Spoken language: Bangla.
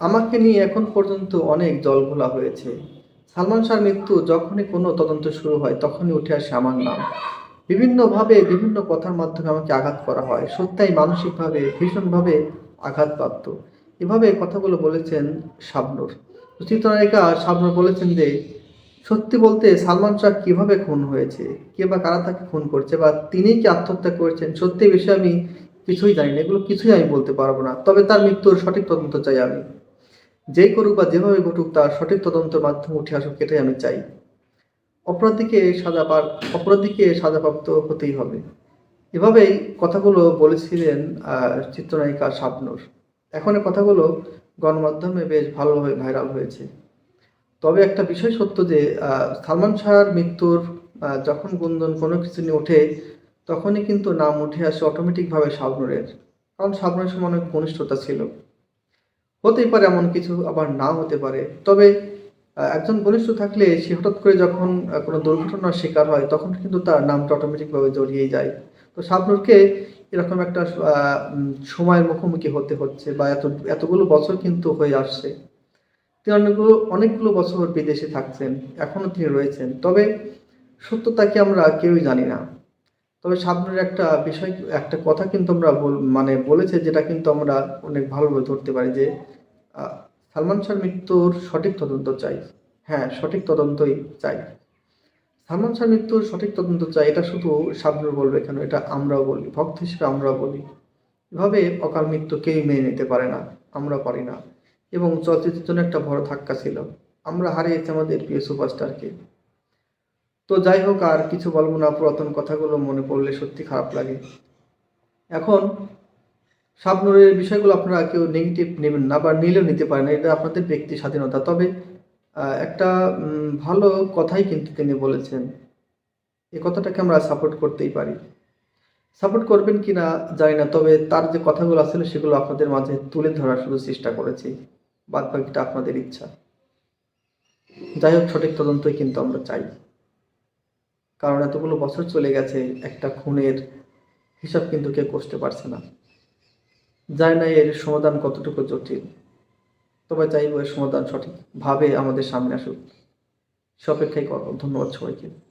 আমাকে নিয়ে এখন পর্যন্ত অনেক জলঘোলা হয়েছে। সালমান শাহর মৃত্যু যখনই কোনো তদন্ত শুরু হয়, তখনই উঠে আসে আমার নাম। বিভিন্নভাবে বিভিন্ন কথার মাধ্যমে আমাকে আঘাত করা হয়। সত্যাই মানসিকভাবে, ভীষণভাবে আঘাতপ্রাপ্ত। এভাবে কথাগুলো বলেছেন শাবনুর। চিত্রনায়িকা শাবনুর বলেছেন যে, সত্যি বলতে সালমান শাহ কীভাবে খুন হয়েছে? কে বা কারা তাকে খুন করছে? বা তিনি কি আত্মহত্যা করেছেন? সত্যি বিষয়ে আমি কিছুই জানি না। এগুলো কিছুই আমি বলতে পারব না। তবে তার মৃত্যুর সঠিক তদন্ত চাই আমি। যেই করুক বা যেভাবে ঘটুক, তার সঠিক তদন্তের মাধ্যমে উঠে আসুক, এটাই আমি চাই। অপরাধীকে সাজা পার, অপরাধীকে সাজাপ্রাপ্ত হতেই হবে। এভাবেই কথাগুলো বলেছিলেন চিত্রনায়িকা শাবনুর। এখন কথাগুলো গণমাধ্যমে বেশ ভালোভাবে ভাইরাল হয়েছে। তবে একটা বিষয় সত্য যে সালমান শাহর মৃত্যুর যখন গুঞ্জন কোনো কিছু নিয়ে ওঠে, তখনই কিন্তু নাম উঠে আসে অটোমেটিকভাবে শাবনুরের। কারণ শাবনুরের সময় অনেক ঘনিষ্ঠতা ছিল। হতেই পারে এমন কিছু আবার নাও হতে পারে। তবে একজন ঘনিষ্ঠ থাকলে সে হঠাৎ করে যখন কোনো দুর্ঘটনার শিকার হয়, তখন কিন্তু তার নামটা অটোমেটিকভাবে জড়িয়ে যায়। তো শাবনুরকে এরকম একটা সময়ের মুখোমুখি হতে হচ্ছে বা এত, এতগুলো বছর কিন্তু হয়ে আসছে। তিনি অনেকগুলো অনেকগুলো বছর বিদেশে থাকছেন, এখনও তিনি রয়েছেন। তবে সত্যতা কি আমরা কেউই জানি না। তবে শাবনুরের একটা বিষয়, একটা কথা কিন্তু আমরা মানে বলেছে যেটা কিন্তু আমরা অনেক ভালোভাবে ধরতে পারি যে সালমান শাহর মৃত্যুর সঠিক তদন্ত চাই। হ্যাঁ সঠিক তদন্তই চাই। সালমান শাহর মৃত্যুর সঠিক তদন্ত চাই, এটা শুধু শাবনুর বলবে কেন? এটা আমরাও বলি, ভক্ত হিসেবে আমরাও বলি। এভাবে অকাল মৃত্যু কেউই মেনে নিতে পারে না, আমরা পারি না। এবং চলচ্চিত্রের জন্য একটা বড় ধাক্কা ছিল। আমরা হারিয়েছি আমাদের প্রিয় সুপারস্টারকে। তো যাই হোক, আর কিছু বলব না, পুরাতন কথাগুলো মনে পড়লে সত্যি খারাপ লাগে। এখন, শাবনুরের বিষয়গুলো আপনারা কেউ নেগেটিভ নেবেন না বা নিলেও নিতে পারেন এটা আপনাদের ব্যক্তি স্বাধীনতা। তবে একটা ভালো কথাই কিন্তু তিনি বলেছেন। এ কথাটাকে আমরা সাপোর্ট করতেই পারি। সাপোর্ট করবেন কি না, জানি না, তবে তার যে কথাগুলো আসলে সেগুলো আপনাদের মাঝে তুলে ধরার শুধু চেষ্টা করেছি। বাদ বাকিটা আপনাদের ইচ্ছা। যাই হোক, সঠিক তদন্তই কিন্তু আমরা চাই। কারণ এতগুলো বছর চলে গেছে, একটা খুনের হিসাব কিন্তু কেউ করতে পারছে না। জানি না এর সমাধান কতটুকু জটিল, তবে চাইব এর সমাধান সঠিকভাবে আমাদের সামনে আসুক। সে অপেক্ষাই ধন্যবাদ সবাইকে।